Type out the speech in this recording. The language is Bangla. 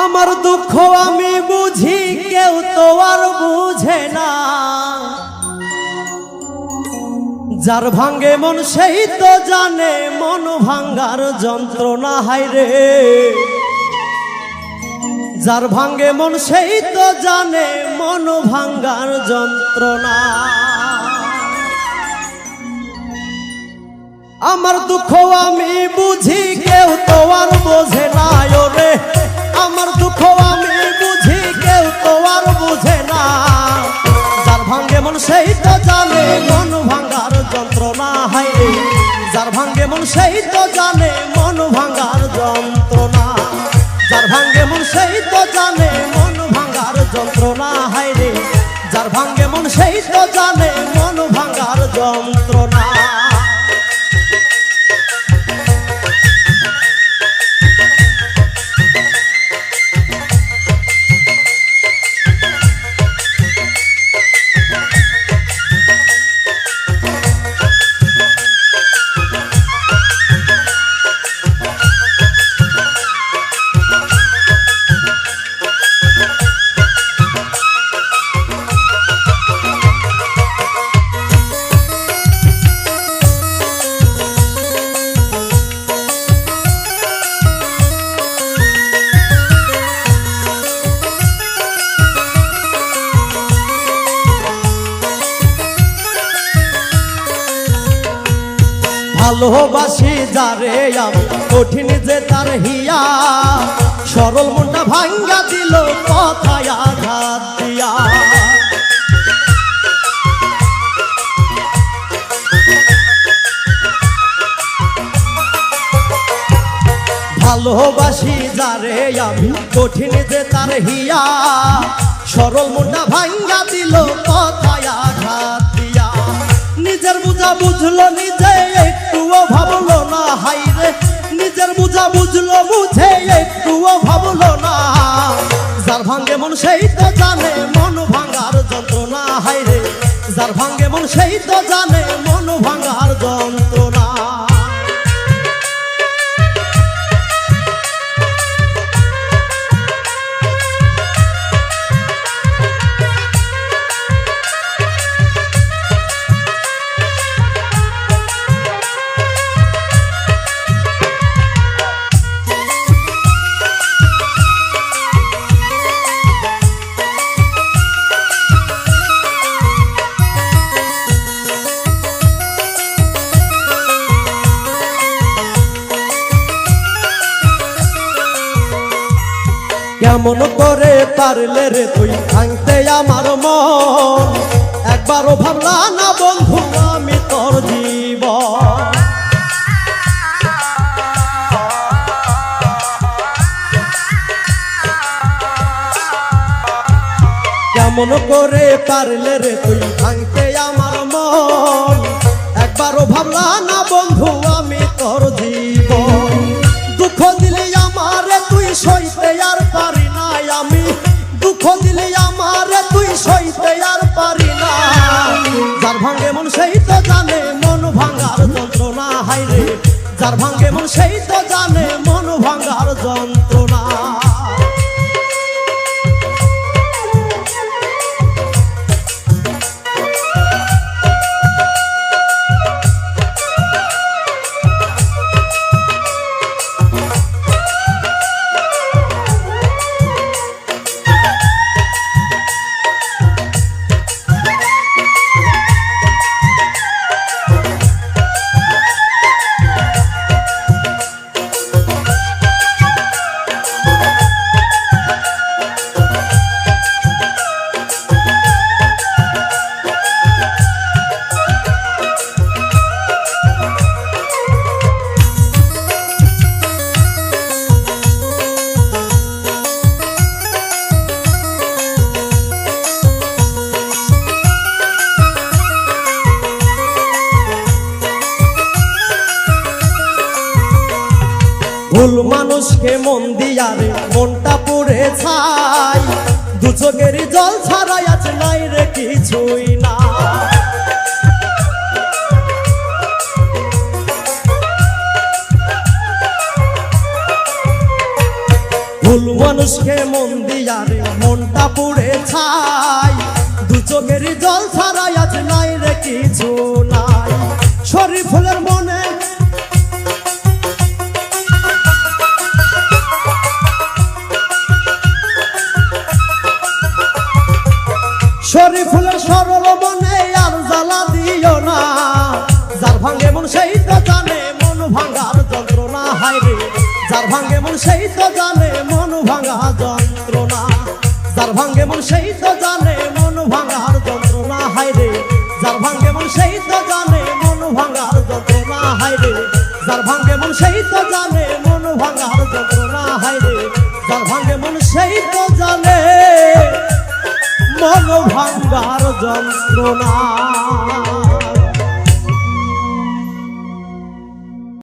আমার দুঃখ আমি বুঝি, কেউ তো আর বুঝে না। যার ভাঙ্গে মন, সেই তো জানে, মন ভাঙ্গার যন্ত্রণা, হায় রে। যার ভাঙ্গে মন, সেই তো জানে, মন ভাঙ্গার যন্ত্রণা। আমার দুঃখ আমি বুঝি, কেউ তো আর বোঝে না রে আমার দুঃখ আমি বুঝি, কেউ তো আর বুঝে না। যার ভাঙ্গে মন সেই তো জানে, মন ভাঙ্গার যন্ত্রণা হায় যার ভাঙ্গে মন সেই তো জানে, মন ভাঙ্গার যন্ত্রণা। যার ভাঙ্গে মন সেই তো জানে, মন ভাঙ্গার যন্ত্রণা হায় রে। যার ভাঙ্গে মন সেই তো জানে, মন ভাঙ্গার যন্ত্রণা। ভালোবাসি যারে আমি। কঠিন যে তার হিয়া, সরল মনটা ভাঙ্গা দিল কথায় আঘাত দিয়া। ভালোবাসি যারে আমি। কঠিন যে তার হিয়া, সরল মনটা ভাঙ্গা দিল কথায় আঘাত নিজের বুঝা বুঝলো নিজে একটুও ভাবলো না, হাই রে। নিজের বুঝা বুঝলো বুঝে একটুও ভাবলো না। যার ভাঙ্গে মন সেই তো জানে, মন ভাঙ্গার যন্ত্রণা হাইরে যার ভাঙ্গে মন সেই তো জানে, মন ভাঙ্গার যন্ত্রণা। কেমন করে পারলে রে তুই ভাঙতে আমার মন? একবারও ভাবলা না বন্ধু, আমি তোর জীবন। কেমন করে পারলে রে তুই ভাঙতে আমার মন? একবারও ভাবলা না বন্ধু, আমি তোর জীবন। যার ভাঙ্গে মন সেই তো জানে মন ভাঙার যন্ত্রণা। ভুল মানুষকে মন দিয়ারে মনটা পুড়ে ছাই। দু চোখের জল ছাড়াই আছে নাই রে কিছুই না। ভুল মানুষকে মন দিয়ারে মনটা পুড়ে ছাই। দু চোখের জল ছাড়াই আজ নাই রে কিছু নাই। শরীর ফুলের মনে যার ভাঙে মন সেই তো জানে মন ভাঙা যন্ত্রণা। যার ভাঙে মন সেই তো জানে মন ভাঙার যন্ত্রণা। হায় রে, যার ভাঙে মন সেই তো জানে মন ভাঙার যন্ত্রণা। হায় রে, যার ভাঙে মন সেই তো জানে মন ভাঙার যন্ত্রণা। হায় রে, যার ভাঙে মন সেই তো জানে মন ভাঙ্গার যন্ত্রণা।